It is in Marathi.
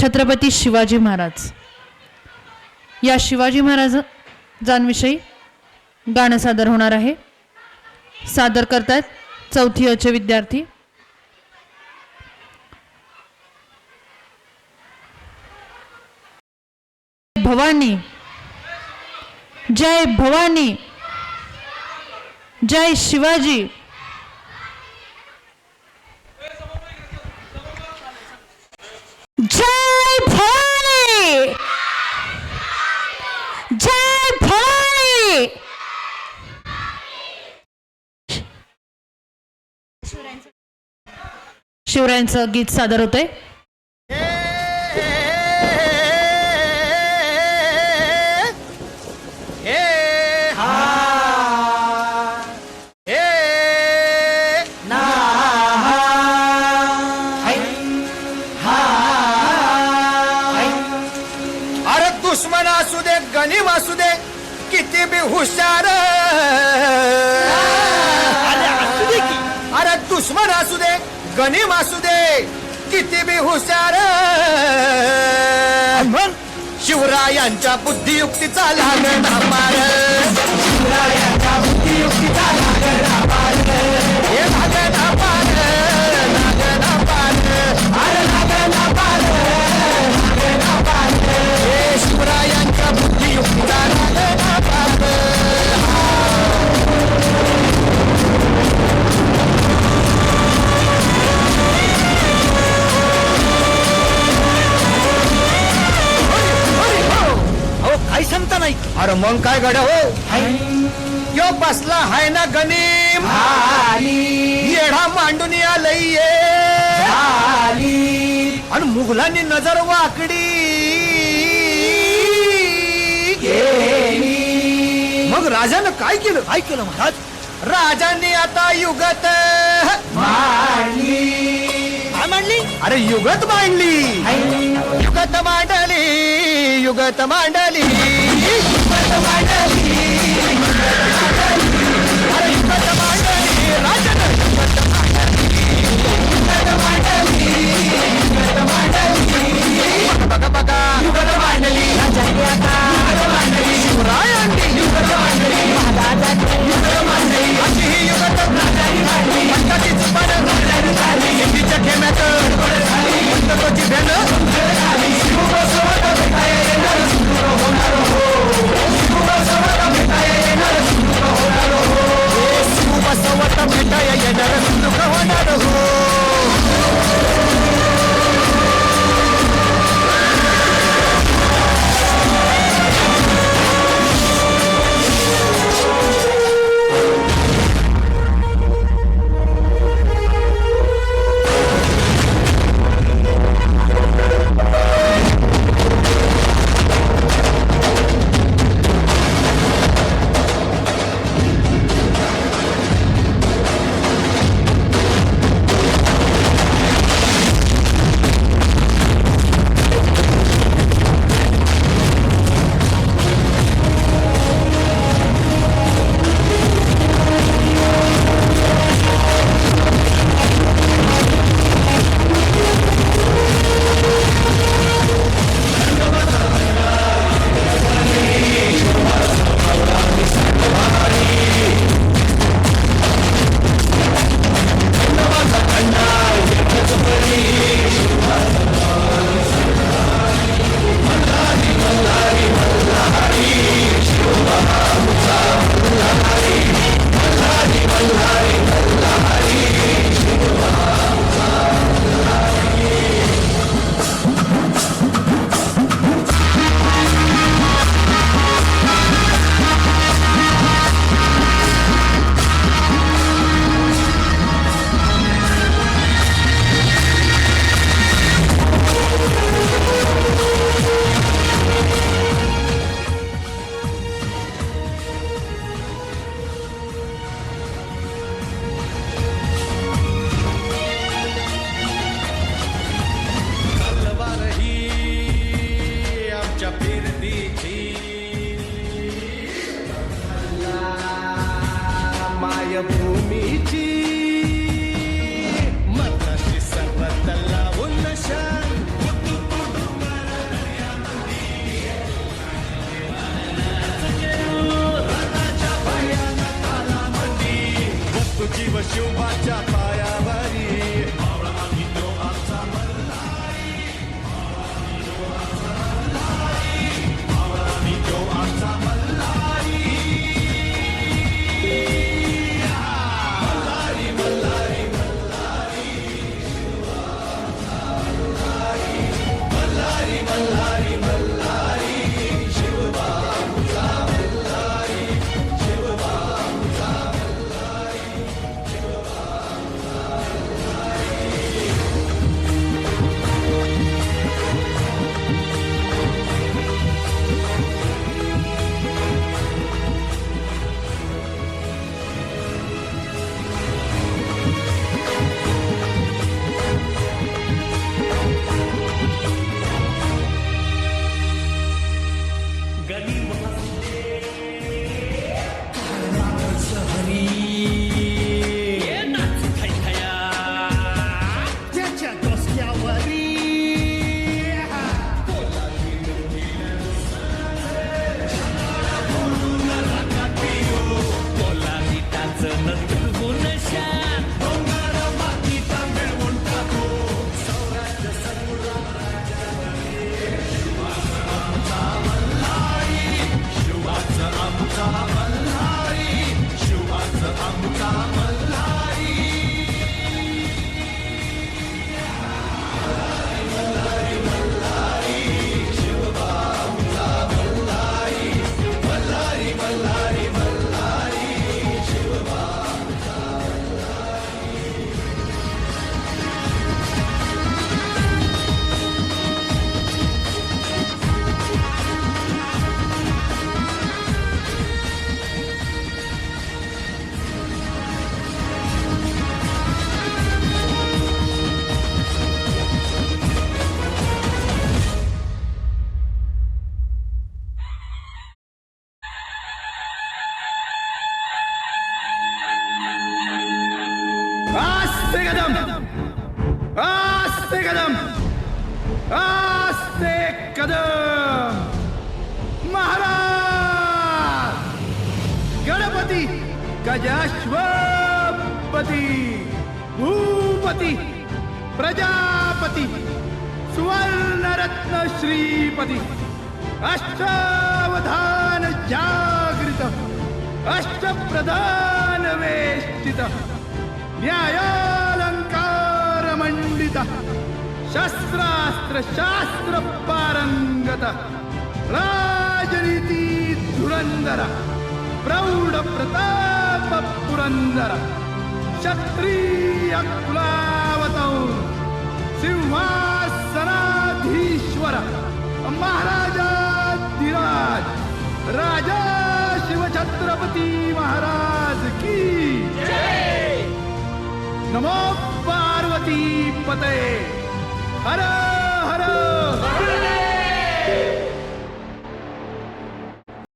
छत्रपती शिवाजी महाराज. या शिवाजी महाराजांविषयी गाणं सादर होणार आहे. सादर करतायत चौथी अचे विद्यार्थी. भवानी. जय भवानी. जय शिवाजी जय भवानी जय भवानी शिवरायांचं गीत सादर होतंय. अरे दुश्मन असू दे गनीम असू दे किती बी हुशार. अरे दुश्मन असू दे गनीम असू दे किती बी हुशार. शिवरायांच्या बुद्धियुक्तीचा लागणा मार मग काय गड हो? यो बसला हाय ना गनीम येढा मांडून आलय आणि मुघलांनी नजर वाकडी. मग राजानं काय केलं? काय केलं महाराज? राजांनी आता युगत काय मांडली? अरे युगत मांडली. युगत मांडली युगत मांडली. Eu o. कदम महाराज! गणपती! गजाश्वपती! भूपती! प्रजापती! सुवर्णरत्न श्रीपती! अष्टावधान जागृत! अष्टप्रधान वेष्टित! न्यायालंकार मंडित! शस्त्रास्त्र शास्त्र पारंगत राजनीती धुरंधर प्रौढ प्रताप पुरंदर क्षत्रिय कुलावतौर सिंहासनाधीश्वर महाराजाधिराज राजा शिवछत्रपती महाराज की नमो पार्वती पते 하나 하나.